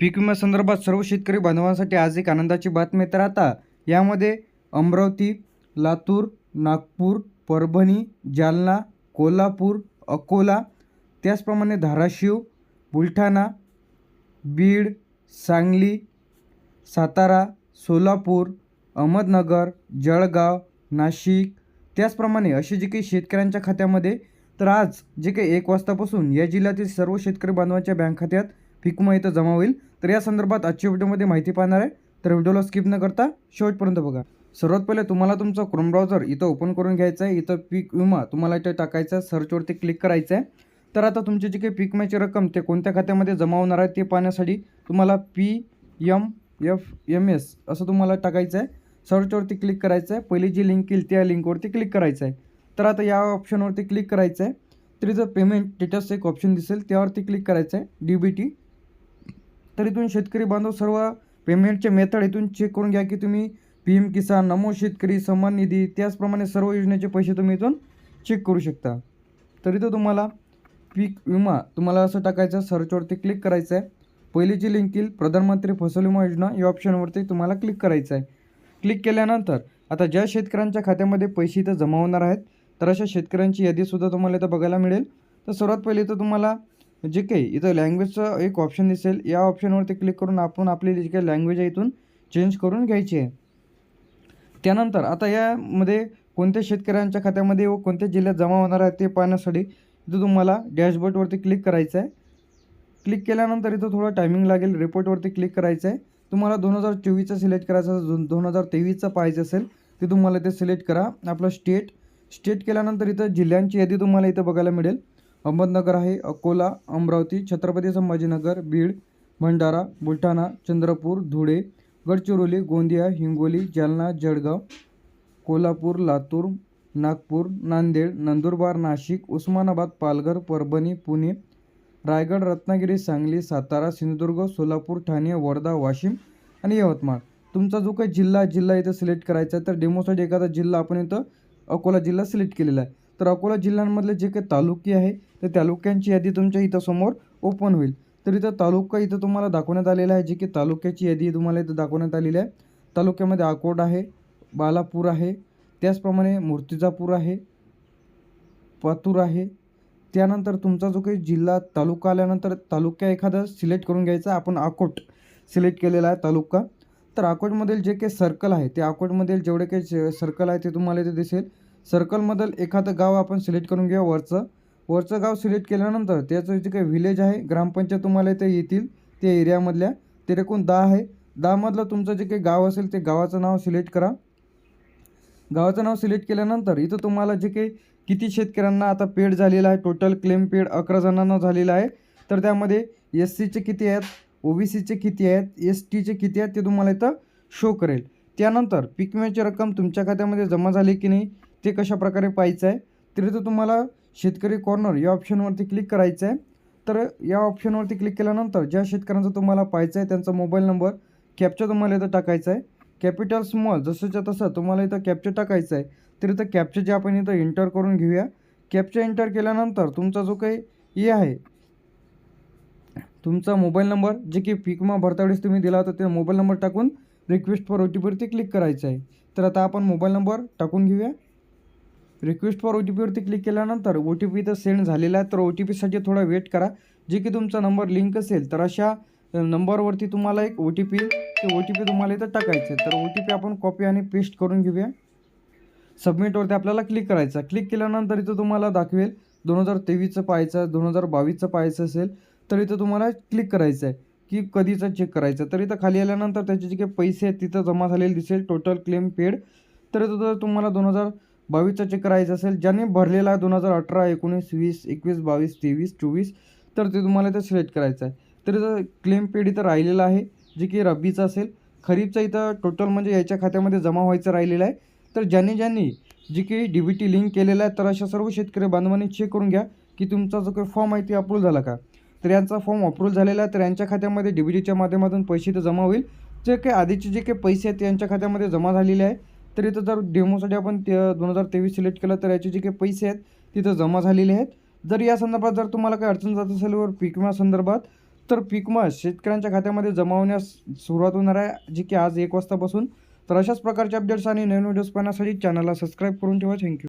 पीक विम्यासंदर्भात सर्व शेतकरी बांधवांसाठी आज एक आनंदाची बातमी तर आता. यामध्ये अमरावती लातूर नागपूर परभणी जालना कोल्हापूर अकोला त्याचप्रमाणे धाराशिव बुलढाणा बीड सांगली सातारा सोलापूर अहमदनगर जळगाव नाशिक त्याचप्रमाणे असे जे काही शेतकऱ्यांच्या खात्यामध्ये तर आज जे काही एक वाजतापासून या जिल्ह्यातील सर्व शेतकरी बांधवांच्या बँक खात्यात फिकमा इथं जमा होईल. तर या संदर्भात आजच्या व्हिडिओमध्ये माहिती पाहणार आहे. तर व्हिडिओला स्किप न करता शेवटपर्यंत बघा. सर्वात पहिले तुम्हाला तुमचं क्रोम ब्राउझर इथं ओपन करून घ्यायचं आहे. इथं पीक विमा तुम्हाला इथं टाकायचं आहे. सर्चवरती क्लिक करायचं आहे. तर आता तुमची जी काही पीक विम्याची रक्कम ते कोणत्या खात्यामध्ये जमा होणार आहे ते पाहण्यासाठी तुम्हाला P M F M S असं तुम्हाला टाकायचं आहे. सर्चवरती क्लिक करायचं आहे. पहिली जी लिंक येईल त्या लिंकवरती क्लिक करायचं आहे. तर आता या ऑप्शनवरती क्लिक करायचं आहे. तर इथं पेमेंट स्टेटस एक ऑप्शन दिसेल. त्यावरती क्लिक करायचं आहे. डी बी टी तर इथून शेतकरी बांधव सर्व पेमेंटचे मेथड इथून चेक करून घ्या की तुम्ही पी एम किसान नमो शेतकरी सन्मान निधी त्याचप्रमाणे सर्व योजनेचे पैसे तुम्ही इथून चेक करू शकता. तर इथं तुम्हाला पीक विमा तुम्हाला असं टाकायचं सर्चवरती क्लिक करायचं आहे पहिली जी लिंक येईल प्रधानमंत्री फसल विमा योजना या ऑप्शनवरती तुम्हाला क्लिक करायचं आहे क्लिक केल्यानंतर आता ज्या शेतकऱ्यांच्या खात्यामध्ये पैसे इथं जमा होणार आहेत तर अशा शेतकऱ्यांची यादीसुद्धा तुम्हाला इथं बघायला मिळेल. तर सर्वात पहिले तर तुम्हाला जे काही इथं लँग्वेजचं एक ऑप्शन दिसेल या ऑप्शनवरती क्लिक करून आपण आपली जी काही लँग्वेज आहे इथून चेंज करून घ्यायची आहे. त्यानंतर आता यामध्ये कोणत्या शेतकऱ्यांच्या खात्यामध्ये व कोणत्या जिल्ह्यात जमा होणार आहे ते पाहण्यासाठी इथं तुम्हाला डॅशबोर्डवरती क्लिक करायचं आहे. क्लिक केल्यानंतर इथं थोडं टायमिंग लागेल रिपोर्टवरती क्लिक करायचं आहे. तुम्हाला दोन हजार चोवीसचं सिलेक्ट करायचं असेल दोन हजार तेवीसचं पाहिजे असेल ते तुम्हाला ते सिलेक्ट करा. आपलं स्टेट स्टेट केल्यानंतर इथं जिल्ह्यांची यादी तुम्हाला इथं बघायला मिळेल. अहमदनगर आहे अकोला अमरावती छत्रपती संभाजीनगर बीड भंडारा बुलढाणा चंद्रपूर धुळे गडचिरोली गोंदिया हिंगोली जालना जळगाव कोल्हापूर लातूर नागपूर नांदेड नंदुरबार नाशिक उस्मानाबाद पालघर परभणी पुणे रायगड रत्नागिरी सांगली सातारा सिंधुदुर्ग सोलापूर ठाणे वर्धा वाशिम आणि यवतमाळ. तुमचा जो काही जिल्हा जिल्हा इथं सिलेक्ट करायचा आहे तर डेमोसाठी एखादा जिल्हा आपण इथं अकोला जिल्हा सिलेक्ट केलेला आहे. तर अकोला जिल्ह्यांमधले जे काही तालुके आहे तर तालुक्यांची यादी तुमच्या इथं समोर ओपन होईल. तर इथं तालुका इथं तुम्हाला दाखवण्यात आलेला आहे जे की तालुक्याची यादी तुम्हाला इथं दाखवण्यात आलेली आहे. तालुक्यामध्ये अकोट आहे बालापूर आहे त्याचप्रमाणे मूर्तिजापूर आहे पातूर आहे. त्यानंतर तुमचा जो काही जिल्हा तालुका आल्यानंतर तालुका एखादा सिलेक्ट करून घ्यायचा आपण अकोट सिलेक्ट केलेला आहे तालुका. तर अकोटमधील जे काही सर्कल आहे ते अकोटमधील जेवढे काही सर्कल आहे ते तुम्हाला इथे दिसेल. सर्कलमधील एखादं गाव आपण सिलेक्ट करून घेऊ वरचं. वरचं गाव सिलेक्ट केल्यानंतर त्याचं जे काही व्हिलेज आहे ग्रामपंचायत तुम्हाला इथे येतील त्या एरियामधल्या ते एकूण दहा आहे दहामधलं तुमचं जे काही गाव असेल ते गावाचं नाव सिलेक्ट करा. गावाचं नाव सिलेक्ट केल्यानंतर इथं तुम्हाला जे काही किती शेतकऱ्यांना आता पेड झालेलं आहे टोटल क्लेम पेड अकरा जणांना झालेलं आहे. तर त्यामध्ये एस सीचे किती आहेत ओ बी सीचे किती आहेत एस टीचे किती आहेत ते तुम्हाला इथं शो करेल. त्यानंतर पीक विम्याची रक्कम तुमच्या खात्यामध्ये जमा झाली की नाही ते कशा प्रकारे पाहायचं आहे तर इथं तुम्हाला शेतकरी कॉर्नर या ऑप्शनवरती क्लिक करायचं आहे तर या ऑप्शनवरती क्लिक केल्यानंतर ज्या शेतकऱ्यांचा तुम्हाला पाहायचं आहे त्यांचा मोबाईल नंबर कॅपचा तुम्हाला इथं टाकायचा आहे कॅपिटल स्मॉल जसंच्या तसं तुम्हाला इथं कॅप्चर टाकायचं आहे तर इथं कॅप्चर जे आपण इथं एंटर करून घेऊया. कॅप्चर एंटर केल्यानंतर तुमचा जो काही हे आहे तुमचा मोबाईल नंबर जे की पिकमा भरतावेळेस तुम्ही दिला होता ते मोबाईल नंबर टाकून रिक्वेस्ट फॉर ओ टी पीवरती क्लिक करायचं आहे तर आता आपण मोबाईल नंबर टाकून घेऊया. रिक्वेस्ट फॉर ओ टी पीवरती क्लिक केल्यानंतर ओ टी पी तर सेंड झालेला आहे. तर ओ टी पीसाठी थोडा वेट करा. जे की तुमचा नंबर लिंक असेल तर अशा नंबरवरती तुम्हाला एक ओ टी पी ते ओ टी पी तुम्हाला इथं टाकायचं आहे. तर ओ टी पी आपण कॉपी आणि पेस्ट करून घेऊया. सबमिटवरती आपल्याला क्लिक करायचा क्लिक केल्यानंतर इथं तुम्हाला दाखवेल दोन हजार तेवीसचं पाहायचं दोन हजार बावीसचं पाहायचं असेल तर इथं तुम्हाला क्लिक करायचं आहे. की कधीचं चेक करायचं तर इथं खाली आल्यानंतर त्याचे जे काही पैसे आहेत तिथं जमा झालेले दिसेल. टोटल क्लेम पेड तर इथं जर तुम्हाला दोन हजार बावीसचा चेक करायचं असेल ज्याने भरलेला आहे दोन हजार अठरा एकोणीस वीस एकवीस बावीस तेवीस चोवीस तर ते तुम्हाला इथं सिलेक्ट करायचं आहे. तर इथं क्लेम पेड इथं राहिलेलं आहे जे की रब्बीचं असेल. खरीपचा इथं टोटल म्हणजे याच्या खात्यामध्ये जमा व्हायचं राहिलेलं आहे. तर ज्यांनी ज्यांनी जी काही डी बी टी लिंक केलेलं आहे तर अशा सर्व शेतकरी बांधवांनी चेक करून घ्या की तुमचा जो काही फॉर्म आहे ते अप्रूव्ह झाला का? तर यांचा फॉर्म अप्रूव्ह झालेला आहे तर यांच्या खात्यामध्ये डी बी टीच्या माध्यमातून पैसे तर जमा होईल. जे काही आधीचे जे काही पैसे आहेत ते यांच्या खात्यामध्ये जमा झालेले आहे. तर इथं जर डेमोसाठी आपण ते दोन हजार तेवीस सिलेक्ट केलं तर याचे जे काही पैसे आहेत तिथं जमा झालेले आहेत. जर या संदर्भात जर तुम्हाला काही अडचण जात असेल वर पीक विमा संदर्भात तर पीक विमा शेतकऱ्यांच्या खात्यामध्ये जमा होण्यास सुरुवात होणार आहे जी की आज एक वाजतापासून तर अशाच प्रकारचे अपडेट्स आणि नवीन व्हिडिओज पाहण्यासाठी चॅनलला सबस्क्राईब करून ठेवा. थँक्यू